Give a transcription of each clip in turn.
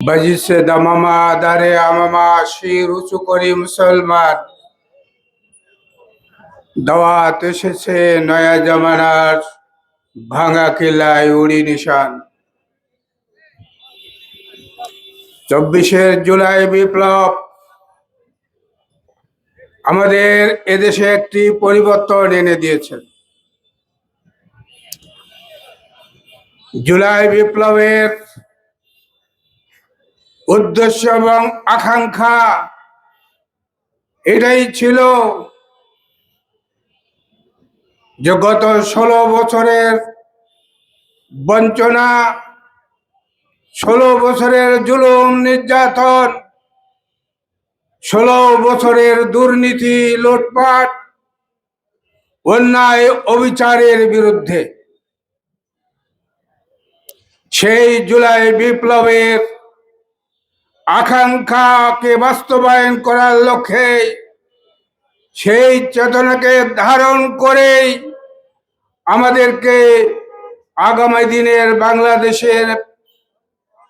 বাজিসে দামামা দারে আমামা, শির উঁচু করি মুসলমান। দাওয়াত এসেছে নয়া জামানার ভাঙা কিল্লায় উড়ি নিশান। চব্বিশের জুলাই বিপ্লব। আমাদের এদেশে একটি পরিবর্তন এনে দিয়েছে। জুলাই বিপ্লবের উদ্দেশ্য এবং আকাঙ্ক্ষা। এটাই ছিল যে গত ষোলো বছরের বঞ্চনা, ষোলো বছরের জুলুম, নির্যাতন, ষোলো বছরের দুর্নীতি, লুটপাট, অন্যায়, অবিচারের বিরুদ্ধে। সেই জুলাই বিপ্লবের আকাঙ্ক্ষাকে বাস্তবায়ন করার লক্ষ্যে সেই চেতনাকে ধারণ করেই আমাদেরকে আগামী দিনের বাংলাদেশের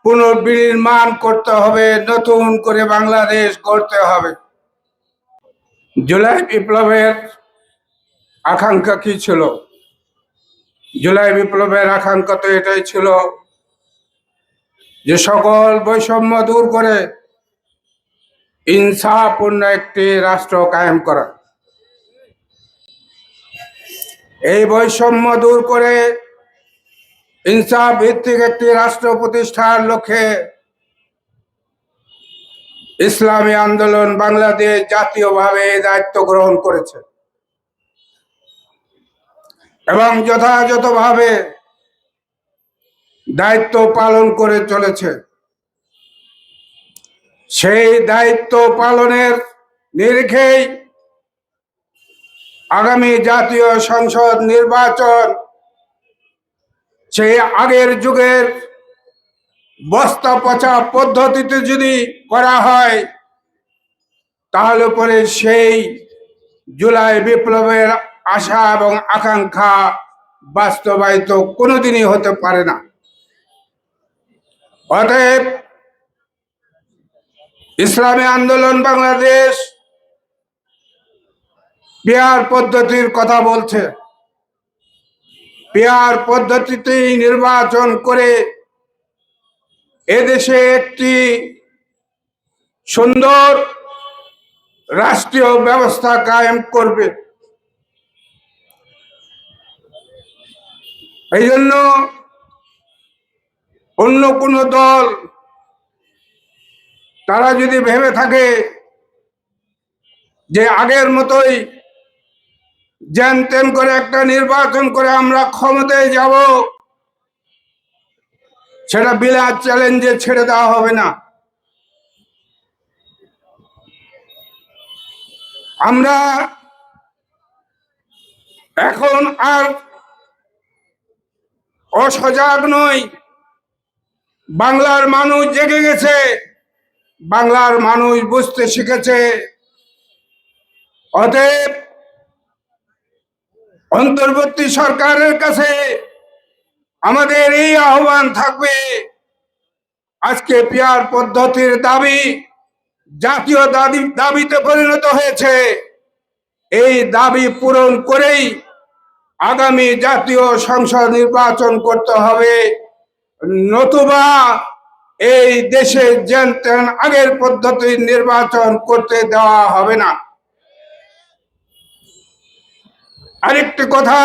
পুনর্বিনির্মাণ করতে হবে, নতুন করে বাংলাদেশ গড়তে হবে। জুলাই বিপ্লবের আকাঙ্ক্ষা কি ছিল? জুলাই বিপ্লবের আকাঙ্ক্ষা তো এটাই ছিল যে সকল বৈষম্য দূর করে ইনসাফপূর্ণ একটি রাষ্ট্র কায়েম করা। এই বৈষম্য দূর করে ইনসাফ ভিত্তিক একটি রাষ্ট্র প্রতিষ্ঠার লক্ষ্যে ইসলামী আন্দোলন বাংলাদেশ জাতীয়ভাবে দায়িত্ব গ্রহণ করেছে। এবং যথাযথভাবে দায়িত্ব পালন করে চলেছে। সেই দায়িত্ব পালনের নিরিখেই আগামী জাতীয় সংসদ নির্বাচন সেই আগের যুগের বস্তা পচা পদ্ধতিতে যদি করা হয়, তাহলে পরে সেই জুলাই বিপ্লবের আশা এবং আকাঙ্ক্ষা বাস্তবায়িত কোনোদিনই হতে পারে না। অতএব ইসলামী আন্দোলন বাংলাদেশ পেয়ার পদ্ধতির কথা বলছে। পেয়ার পদ্ধতিতে নির্বাচন করে এদেশে একটি সুন্দর রাষ্ট্রীয় ব্যবস্থা কায়েম করবে। এই জন্য অন্য কোন দল, তারা যদি ভেবে থাকে যে আগের মতোই জ্যান তেন করে একটা নির্বাচন করে আমরা ক্ষমতায় যাব, সেটা বিলাস চ্যালেঞ্জে ছেড়ে দেওয়া হবে না। আমরা এখন আর অসজাগ নই। বাংলার মানুষ জেগে গেছে, বাংলার মানুষ বুঝতে শিখেছে। অতএব অন্তর্বর্তী সরকারের কাছে আমাদের এই আহ্বান থাকবে, আজকে পিয়ার পদ্ধতির দাবি জাতীয় দাবি, দাবিতে পরিণত হয়েছে। এই দাবি পূরণ করেই আগামী জাতীয় সংসদ নির্বাচন করতে হবে। নতুবা এই দেশে যেন আগের পদ্ধতির নির্বাচন করতে দেওয়া হবে না। আরেকটি কথা,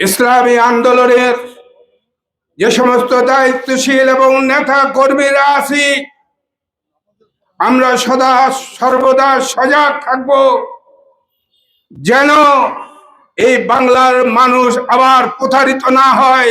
ইসলামী আন্দোলনের যে সমস্ত দায়িত্বশীল এবং নেতা কর্মীরা আছি, আমরা সদা সর্বদা সজাগ থাকব যেন এই বাংলার মানুষ আবার প্রতারিত না হয়।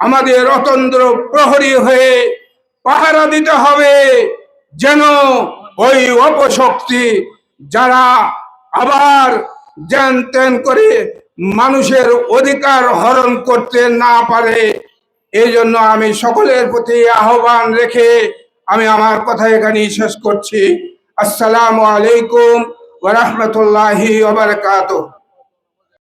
আমাদের অতন্দ্র প্রহরী হয়ে পাহারা দিতে হবে যেন ওই অপশক্তি যারা আবার জ্ঞান ত্যান করে মানুষের অধিকার হরণ করতে না পারে, এই জন্য আমি সকলের প্রতি আহ্বান রেখে আমি আমার কথা এখানেই শেষ করছি। আসসালামু আলাইকুম ওয়া রাহমাতুল্লাহি ওয়া বারাকাতুহু।